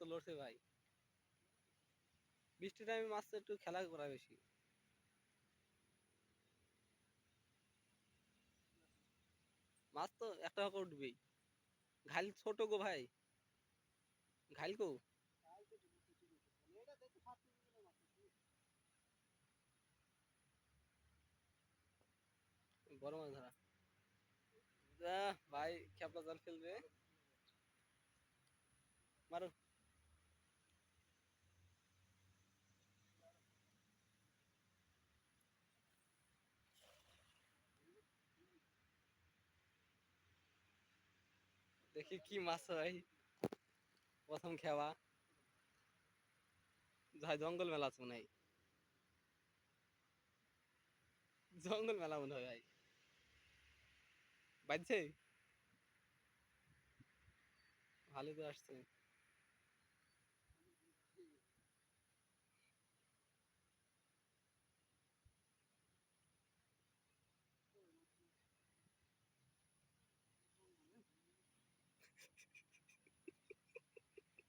তো লড়ছে ভাই। বৃষ্টির টাইমে মাছ তো একটু খেলা করা বেশি। মাছ তো একটা করে উঠবেই। ঘাইল ছোট গো ভাই। ঘাইল কো বড় মাছ ধরা। ভাই, খেপলা জাল ফেলবে। মারো। দেখি কি মাছ হয়। প্রথম খেওয়া। ভাই, জঙ্গল মেলা আছে মনে হয় জঙ্গল মেলা মনে হয় ভাই। বাজছে? ভালো তো আসছে।